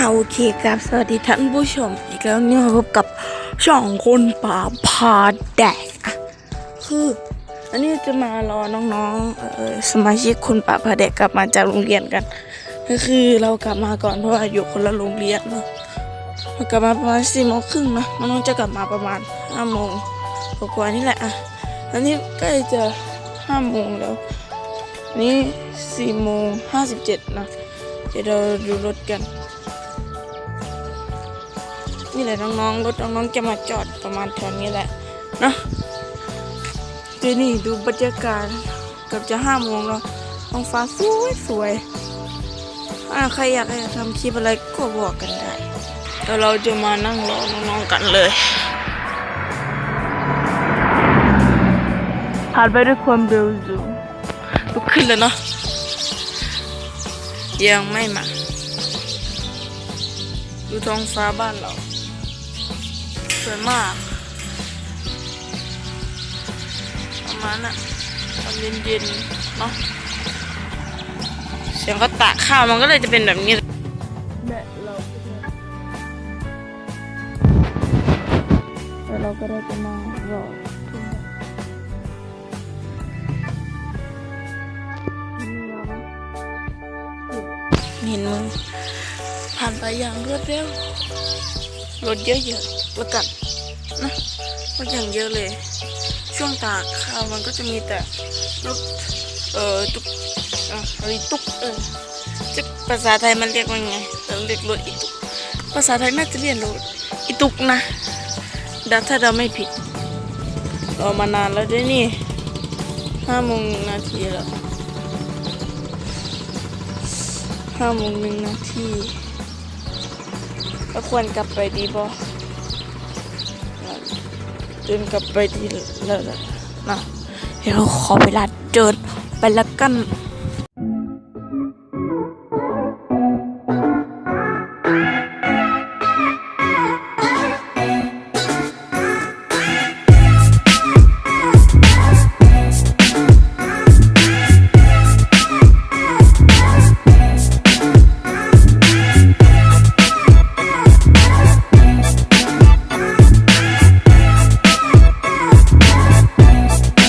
เอาโอเคครับ สวัสดีท่านผู้ชมอีกแล้วเนี่ยมาพบกับช่องคนป่าพาแดกอะคือ อันนี้จะมารอน้องๆเออสมาชิกคนป่าพาแดกกลับมาจากโรงเรียนกัน ก็คือเรากลับมาก่อนเพราะว่าอยู่คนละโรงเรียนเนาะเรากลับมาประมาณสี่โมงครึ่งนะน้องจะกลับมาประมาณห้าโมงกว่านี่แหละอะอันนี้ใกล้จะห้าโมงแล้วนนี้สี่โมงห้าสิบเจ็ดนะเดี๋ยวเราดูรถกัน นี่แหละน้องๆรถน้องๆจะมาจอดประมาณแถวนี้แหละนะเดี๋ยวนี่ดูบรรยากาศเกือบจะห้าโมงแล้วท้องฟ้าสวยสวยอ่าใครอยากให้ทำคลิปอะไรก็บอกกันได้เดี๋ยวเราจะมานั่งรอน้องๆกันเลยผ่านไปด้วยความเร็วสูงลุกขึ้นแล้วเนาะยังไม่มา ดูท้องฟ้าบ้านเราส วยมาก ประมาณน่ะตอนเย็นๆเนาะเสียงก็ตากข้าวมันก็เลยจะเป็นแบบนี้แดดเราแล้วเราก็ได้จะมารอเห็นมึงผ่านไปอย่างรวดเร็ว รถเยอะๆแล้วกันนะรถอย่างเยอะเลย ช่วงตากข้าวมันก็จะมีแต่รถเอ่อตุกอะไรตุกเออจะภาษาไทยมันเรียกว่าไงเราเรียกรถอีตุก ภาษาไทยน่าจะเรียกรถอีตุกนะดถ้าเราไม่ผิดรอมานานแล้วด้วยนี่ห้าโมงนาทีแล้วห้าโมงหนึ่งนาที ก็ควรกลับไปดีบอเดินกลับไปดีแล้วนะเดี๋ยวเราขอเวลาเดินไปแล้วกัน